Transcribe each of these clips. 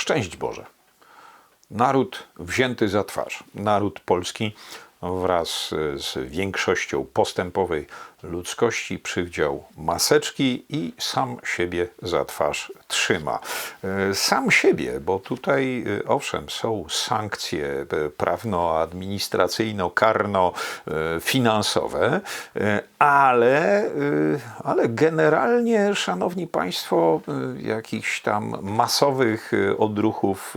Szczęść Boże. Naród wzięty za twarz, naród polski wraz z większością postępowej ludzkości przywdział maseczki i sam siebie za twarz trzyma. E, Sam siebie, bo tutaj e, owszem są sankcje e, prawno-administracyjno-karno-finansowe, ale, ale generalnie, szanowni państwo, jakichś tam masowych odruchów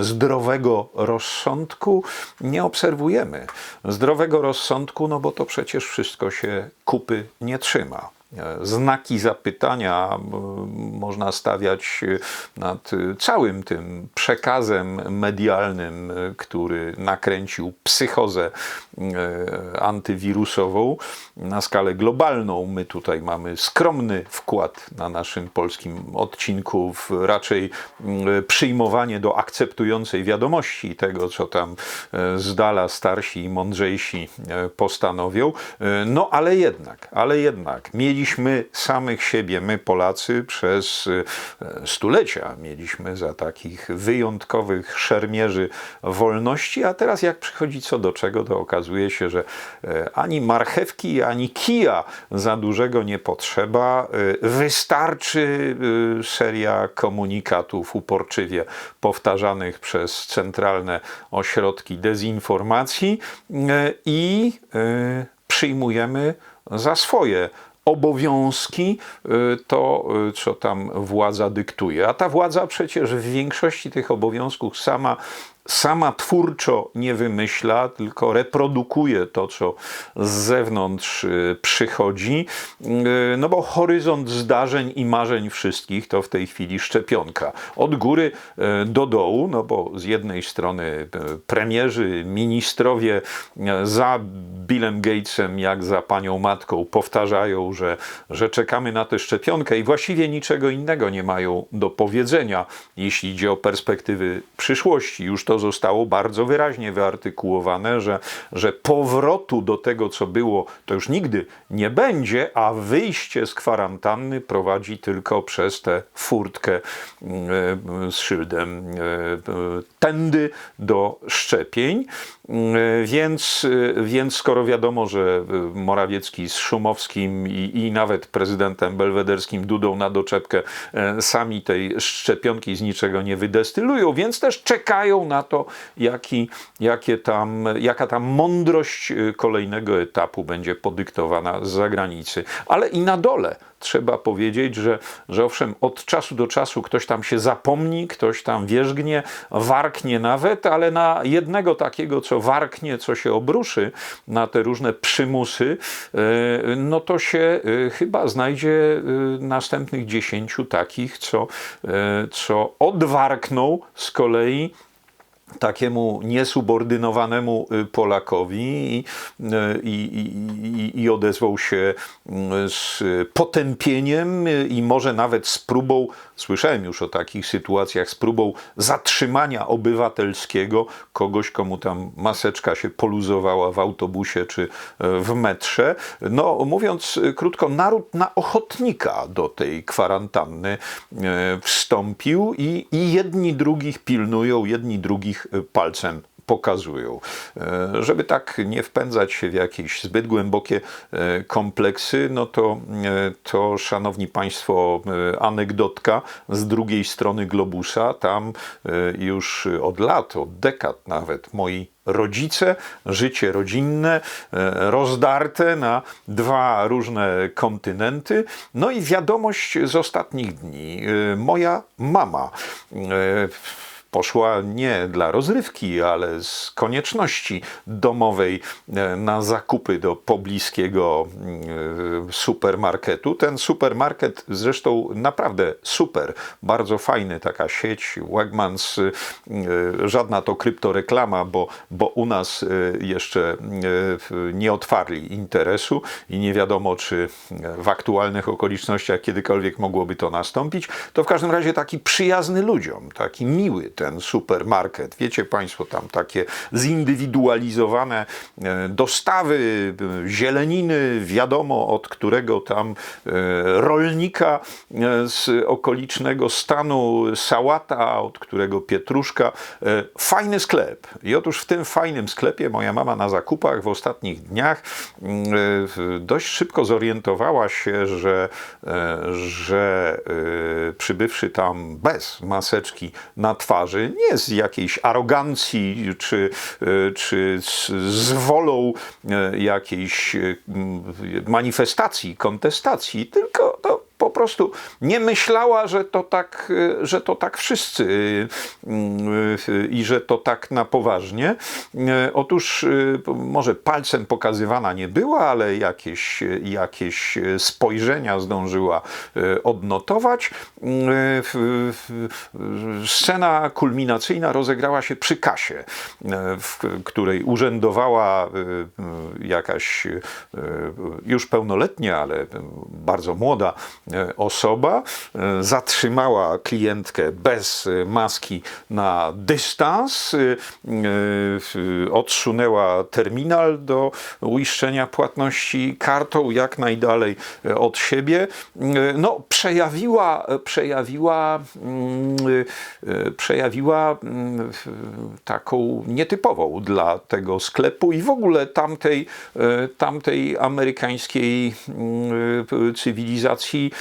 zdrowego rozsądku nie obserwujemy. Zdrowego rozsądku, no bo to przecież wszystko się kupy nie trzyma. E, Znaki zapytania m, można stawiać e, nad e, całym tym przekazem medialnym, e, który nakręcił psychozę e, antywirusową na skalę globalną. My tutaj mamy skromny wkład na naszym polskim odcinku, w raczej przyjmowanie do akceptującej wiadomości tego, co tam e, z dala starsi i mądrzejsi e, postanowią. E, No ale jednak, ale jednak mieliśmy samych siebie, my Polacy przez e, stulecia mieliśmy za takich wyjątkowych szermierzy wolności, a teraz jak przychodzi co do czego, to okazuje się, że e, ani marchewki, ani kija za dużego nie potrzeba. E, Wystarczy seria komunikatów uporczywie powtarzanych przez centralne ośrodki dezinformacji i przyjmujemy za swoje obowiązki y, to, y, co tam władza dyktuje. A ta władza przecież w większości tych obowiązków sama, sama twórczo nie wymyśla, tylko reprodukuje to, co z zewnątrz y, przychodzi. Y, No bo horyzont zdarzeń i marzeń wszystkich to w tej chwili szczepionka. Od góry y, do dołu, no bo z jednej strony premierzy, ministrowie za Billem Gatesem, jak za panią matką, powtarzają, że, że czekamy na tę szczepionkę i właściwie niczego innego nie mają do powiedzenia, jeśli idzie o perspektywy przyszłości. Już to zostało bardzo wyraźnie wyartykułowane, że, że powrotu do tego, co było, to już nigdy nie będzie, a wyjście z kwarantanny prowadzi tylko przez tę furtkę e, z szyldem e, e, tędy do szczepień. Więc, więc skoro wiadomo, że Morawiecki z Szumowskim i, i nawet prezydentem belwederskim Dudą na doczepkę sami tej szczepionki z niczego nie wydestylują, więc też czekają na to, jaki, jakie tam, jaka tam mądrość e, kolejnego etapu będzie podyktowana z zagranicy. Ale i na dole trzeba powiedzieć, że, że owszem, od czasu do czasu ktoś tam się zapomni, ktoś tam wierzgnie, warknie nawet, ale na jednego takiego, co warknie, co się obruszy, na te różne przymusy, e, no to się e, chyba znajdzie następnych dziesięciu takich, co, co odwarkną z kolei takiemu niesubordynowanemu y, Polakowi i, y, i, i, i odezwał się mm, z potępieniem y, i może nawet z próbą, słyszałem już o takich sytuacjach, z próbą zatrzymania obywatelskiego kogoś, komu tam maseczka się poluzowała w autobusie czy w metrze. No, mówiąc krótko, naród na ochotnika do tej kwarantanny wstąpił i, i jedni drugich pilnują, jedni drugich y, palcem pokazują. E, Żeby tak nie wpędzać się w jakieś zbyt głębokie e, kompleksy, no to, to szanowni państwo, anegdotka z drugiej strony globusa. Tam już od lat, od dekad nawet moi rodzice, życie rodzinne, rozdarte na dwa różne kontynenty. No i wiadomość z ostatnich dni. Moja mama poszła nie dla rozrywki, ale z konieczności domowej e, na zakupy do pobliskiego e, supermarketu. Ten supermarket zresztą naprawdę super, bardzo fajny, taka sieć Wegmans, e, żadna to kryptoreklama, bo, bo u nas jeszcze nie otwarli interesu i nie wiadomo, czy w aktualnych okolicznościach kiedykolwiek mogłoby to nastąpić. To w każdym razie taki przyjazny ludziom, taki miły, ten supermarket. Wiecie Państwo, tam takie zindywidualizowane e, dostawy e, zieleniny, wiadomo od którego tam e, rolnika z okolicznego stanu sałata, od którego pietruszka. Fajny sklep. I otóż w tym fajnym sklepie moja mama na zakupach w ostatnich dniach mm, dość szybko zorientowała się, że, że przybywszy tam bez maseczki na twarzy, nie z jakiejś arogancji czy, e, czy z, z wolą e, jakiejś e, manifestacji, kontestacji, tylko to po prostu nie myślała, że to tak, że to tak wszyscy e, e, i że to tak na poważnie. E, Otóż może palcem pokazywana nie była, ale jakieś, jakieś spojrzenia zdążyła odnotować. Scena kulminacyjna rozegrała się przy kasie, w której urzędowała jakaś już pełnoletnia, ale bardzo młoda osoba. E, Zatrzymała klientkę bez e, maski na dystans, e, e, odsunęła terminal do uiszczenia płatności kartą jak najdalej e, od siebie. E, No, przejawiła, przejawiła, mm, e, przejawiła mm, taką nietypową dla tego sklepu i w ogóle tamtej, e, tamtej amerykańskiej mm, cywilizacji e,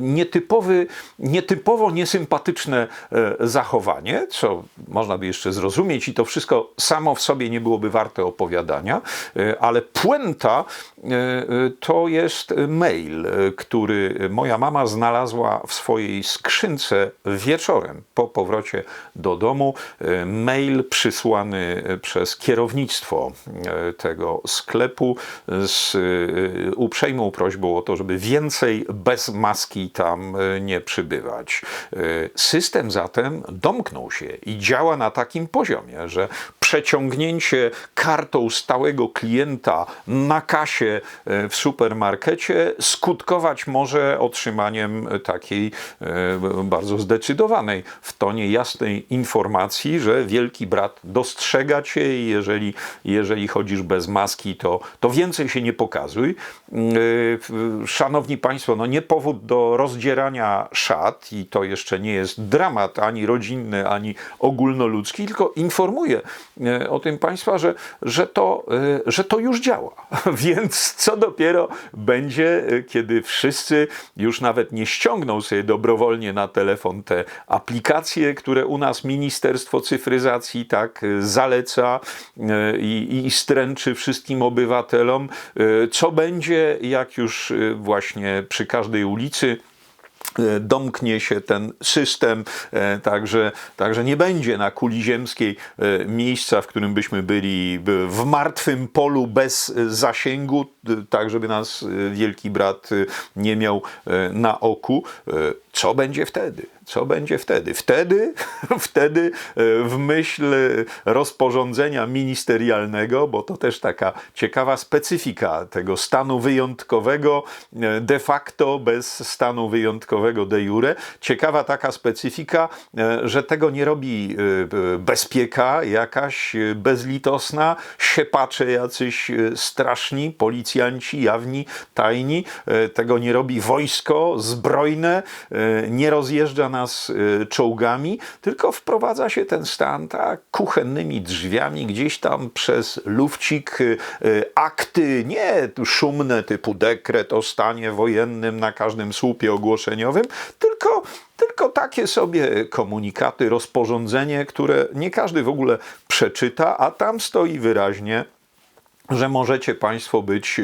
nietypowy, nietypowo niesympatyczne e, zachowanie, co można by jeszcze zrozumieć i to wszystko samo w sobie nie byłoby warte opowiadania, e, ale puenta e, e, to jest mail, e, który moja mama znalazła w swojej skrzynce wieczorem po powrocie do domu. E, Mail przysłany przez kierownictwo e, tego sklepu z e, uprzejmą prośbą o to, żeby więcej bez maski tam e, nie przybywać. E, System zatem domknął się i działa na takim poziomie, że przeciągnięcie kartą stałego klienta na kasie e, w supermarkecie skutkować może otrzymaniem takiej e, bardzo zdecydowanej, w tonie jasnej informacji, że wielki brat dostrzega cię i jeżeli, jeżeli chodzisz bez maski, to, to więcej się nie pokazuj. E, Szanowni Państwo, no nie powód do rozdzierania szat i to jeszcze nie jest dramat ani rodzinny, ani ogólnoludzki, tylko informuję o tym Państwa, że, że, to, e, że to już działa. Więc co dopiero będzie, e, kiedy wszyscy już nawet nie ściągną sobie dobrowolnie na telefon te aplikacje, które u nas Ministerstwo Cyfryzacji tak e, zaleca e, i, i stręczy wszystkim obywatelom. E, Co będzie, jak już e, właśnie przy każdej ulicy e, domknie się ten system, e, także, także nie będzie na kuli ziemskiej e, miejsca, w którym byśmy byli by- w martwym polu bez e, zasięgu, tak żeby nas e, wielki brat e, nie miał e, na oku. Co będzie wtedy? Co będzie wtedy? Wtedy, wtedy e, w myśl rozporządzenia ministerialnego, bo to też taka ciekawa specyfika tego stanu wyjątkowego e, de facto bez stanu wyjątkowego de jure. Ciekawa taka specyfika, e, że tego nie robi bezpieka jakaś bezlitosna, siepacze jacyś straszni, policjanci jawni, tajni. Tego nie robi wojsko zbrojne, nie rozjeżdża nas e, czołgami, tylko wprowadza się ten stan tak kuchennymi drzwiami gdzieś tam przez lufcik e, e, akty, nie szumne typu dekret o stanie wojennym na każdym słupie ogłoszeniowym, tylko tylko takie sobie komunikaty, rozporządzenie, które nie każdy w ogóle przeczyta, a tam stoi wyraźnie że możecie Państwo być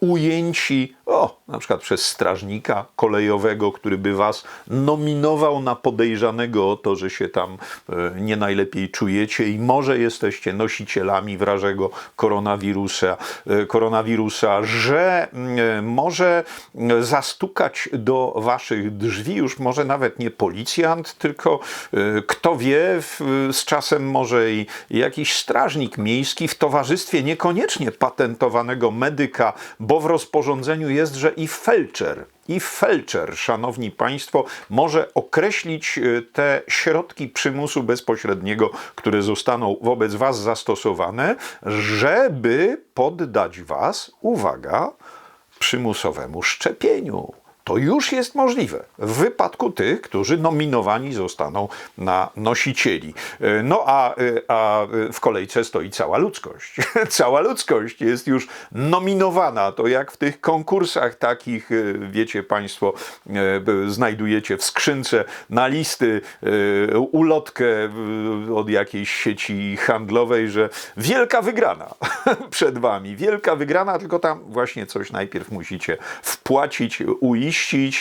ujęci, o, na przykład przez strażnika kolejowego, który by Was nominował na podejrzanego o to, że się tam y, nie najlepiej czujecie i może jesteście nosicielami wrażego koronawirusa, y, koronawirusa że y, może y, zastukać do Waszych drzwi już może nawet nie policjant, tylko kto wie, z czasem może i jakiś strażnik miejski w towarzystwie niekoniecznie patentowanego medyka, bo w rozporządzeniu jest, że i felczer, i felczer, szanowni państwo, może określić y, te środki przymusu bezpośredniego, które zostaną wobec was zastosowane, żeby poddać was, uwaga, przymusowemu szczepieniu. To już jest możliwe w wypadku tych, którzy nominowani zostaną na nosicieli. E, No a, e, a w kolejce stoi cała ludzkość. Cała ludzkość jest już nominowana. To jak w tych konkursach takich, e, wiecie Państwo, znajdujecie w skrzynce na listy ulotkę od jakiejś sieci handlowej, że wielka wygrana przed Wami. Wielka wygrana, tylko tam właśnie coś najpierw musicie wpłacić,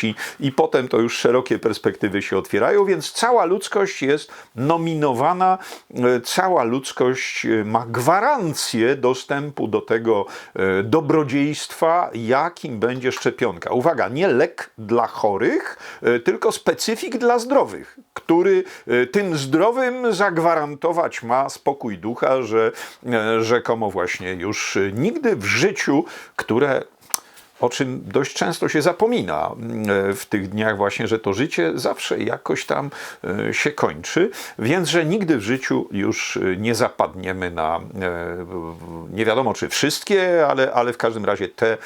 i, i potem to już szerokie perspektywy się otwierają, więc cała ludzkość jest nominowana, e, cała ludzkość e, ma gwarancję dostępu do tego e, dobrodziejstwa, jakim będzie szczepionka. Uwaga, nie lek dla chorych, tylko specyfik dla zdrowych, który tym zdrowym zagwarantować ma spokój ducha, że rzekomo właśnie już nigdy w życiu, które o czym dość często się zapomina e, w tych dniach właśnie, że to życie zawsze jakoś tam e, się kończy, więc że nigdy w życiu już e, nie zapadniemy na nie wiadomo czy wszystkie, ale, ale w każdym razie te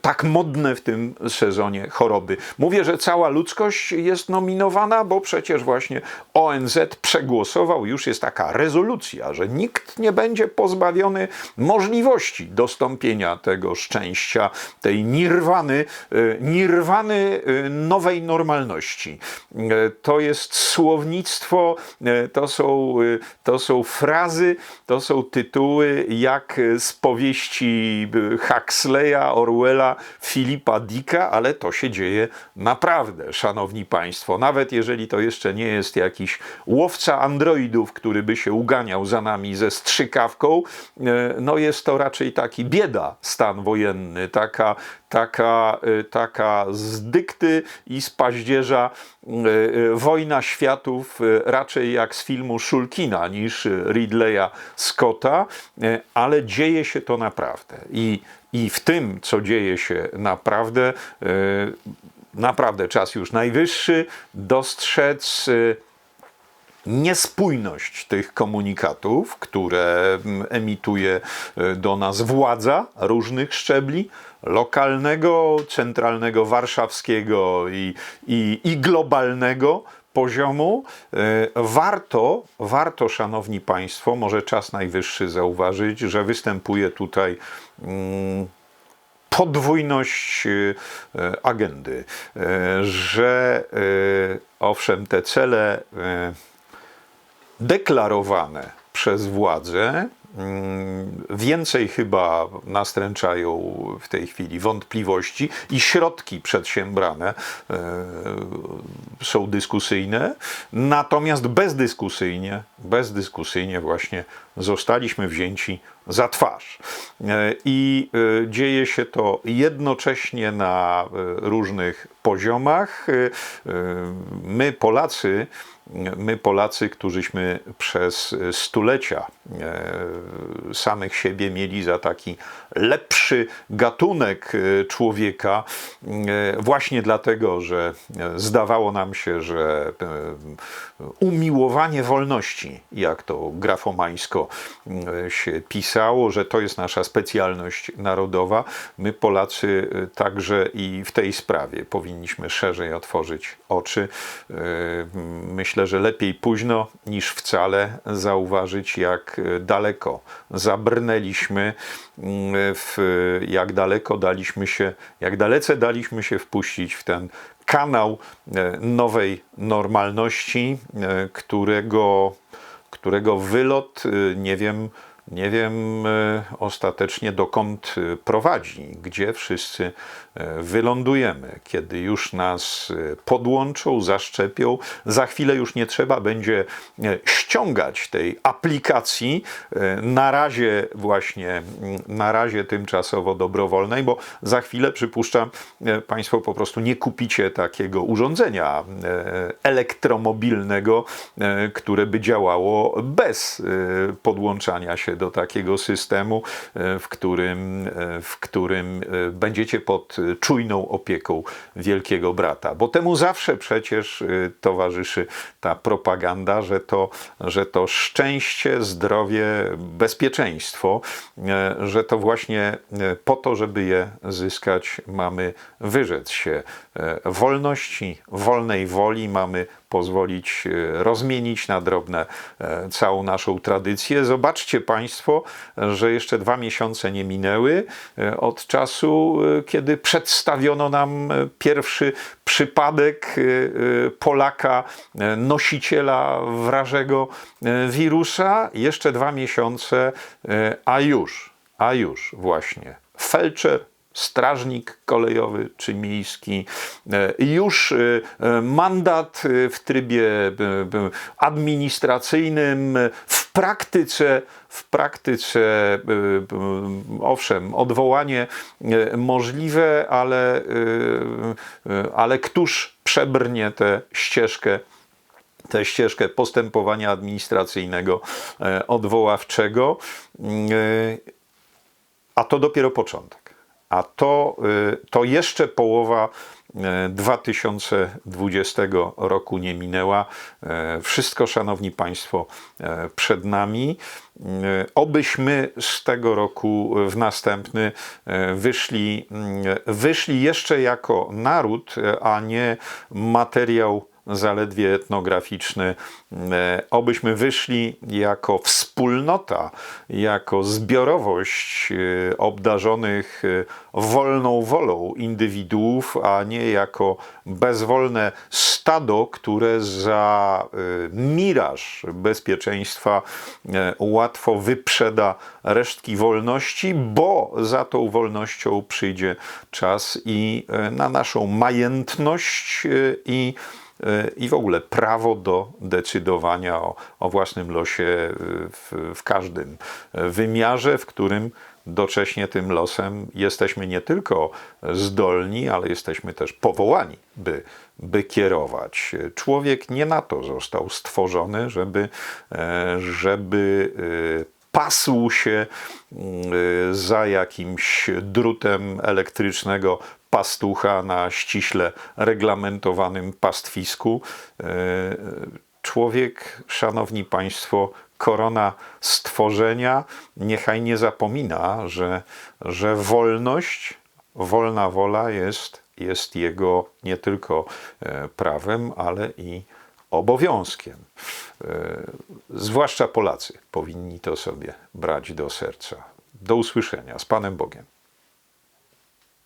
tak modne w tym sezonie choroby. Mówię, że cała ludzkość jest nominowana, bo przecież właśnie ONZ przegłosował, już jest taka rezolucja, że nikt nie będzie pozbawiony możliwości dostąpienia tego szczęścia, tej nirwany, e, nirwany e, nowej normalności. E, To jest słownictwo, to są, to są frazy, to są tytuły jak z powieści Huxleya, Orwella, Filipa Dicka, ale to się dzieje naprawdę, szanowni państwo. Nawet jeżeli to jeszcze nie jest jakiś łowca androidów, który by się uganiał za nami ze strzykawką, no jest to raczej taki bieda stan wojenny, taka, taka, e, taka z dykty i z paździerza e, e, wojna światów, raczej jak z filmu Szulkina niż Ridleya Scotta, ale dzieje się to naprawdę. I, i w tym, co dzieje się naprawdę, naprawdę czas już najwyższy dostrzec niespójność tych komunikatów, które mm, emituje do nas władza różnych szczebli, lokalnego, centralnego, warszawskiego i, i, i globalnego poziomu. E, Warto, warto, szanowni państwo, może czas najwyższy zauważyć, że występuje tutaj mm, podwójność e, agendy, e, że owszem, te cele deklarowane przez władzę mm, więcej chyba nastręczają w tej chwili wątpliwości i środki przedsiębrane e, są dyskusyjne, natomiast bezdyskusyjnie, bezdyskusyjnie właśnie zostaliśmy wzięci za twarz. E, I e, dzieje się to jednocześnie na e, różnych poziomach. My, Polacy, my Polacy, którzyśmy przez stulecia samych siebie mieli za taki lepszy gatunek człowieka, właśnie dlatego, że zdawało nam się, że umiłowanie wolności, jak to grafomańsko się pisało, że to jest nasza specjalność narodowa. My Polacy e, także i w tej sprawie powinniśmy szerzej otworzyć oczy. E, Myślę, że lepiej późno niż wcale zauważyć, jak daleko zabrnęliśmy, w, jak daleko daliśmy się, jak dalece daliśmy się wpuścić w ten kanał nowej normalności, którego, którego wylot, nie wiem, nie wiem e, ostatecznie dokąd e, prowadzi, gdzie wszyscy e, wylądujemy, kiedy już nas podłączą, zaszczepią. Za chwilę już nie trzeba będzie ściągać tej aplikacji, na razie właśnie, mm, na razie tymczasowo dobrowolnej, bo za chwilę przypuszczam, Państwo po prostu nie kupicie takiego urządzenia elektromobilnego, które by działało bez podłączania się do takiego systemu, e, w którym, e, w którym e, będziecie pod czujną opieką wielkiego brata. Bo temu zawsze przecież towarzyszy ta propaganda, że to, że to szczęście, zdrowie, bezpieczeństwo, że to właśnie po to, żeby je zyskać, mamy wyrzec się wolności, wolnej woli, mamy pozwolić e, rozmienić na drobne e, całą naszą tradycję. Zobaczcie Państwo, że jeszcze dwa miesiące nie minęły e, od czasu, kiedy przedstawiono nam pierwszy przypadek Polaka, nosiciela wrażego wirusa. Jeszcze dwa miesiące, a już, a już właśnie felczer strażnik kolejowy czy miejski, e, już e, e, mandat w trybie administracyjnym, w praktyce, w praktyce, owszem, odwołanie możliwe, ale, ale któż przebrnie tę ścieżkę tę ścieżkę postępowania administracyjnego, odwoławczego. A to dopiero początek. A to, y, to jeszcze połowa y, 2020 roku nie minęła. E, Wszystko, szanowni państwo, przed nami. Y, Obyśmy z tego roku w następny wyszli, wyszli jeszcze jako naród, a nie materiał zaledwie etnograficzny, e, obyśmy wyszli jako wspólnota, jako zbiorowość e, obdarzonych e, wolną wolą indywiduów, a nie jako bezwolne stado, które za miraż bezpieczeństwa łatwo wyprzeda resztki wolności, bo za tą wolnością przyjdzie czas i na naszą majętność i i w ogóle prawo do decydowania o, o własnym losie y, w, w każdym wymiarze, w którym docześnie tym losem jesteśmy nie tylko zdolni, ale jesteśmy też powołani, by, by kierować. Człowiek nie na to został stworzony, żeby, e, żeby y, pasł się y, za jakimś drutem elektrycznego pastucha na ściśle reglamentowanym pastwisku. Y, Człowiek, szanowni państwo, korona stworzenia, niechaj nie zapomina, że, że wolność, wolna wola jest, jest jego nie tylko e, prawem, ale i obowiązkiem. E, Zwłaszcza Polacy powinni to sobie brać do serca. Do usłyszenia. Z Panem Bogiem.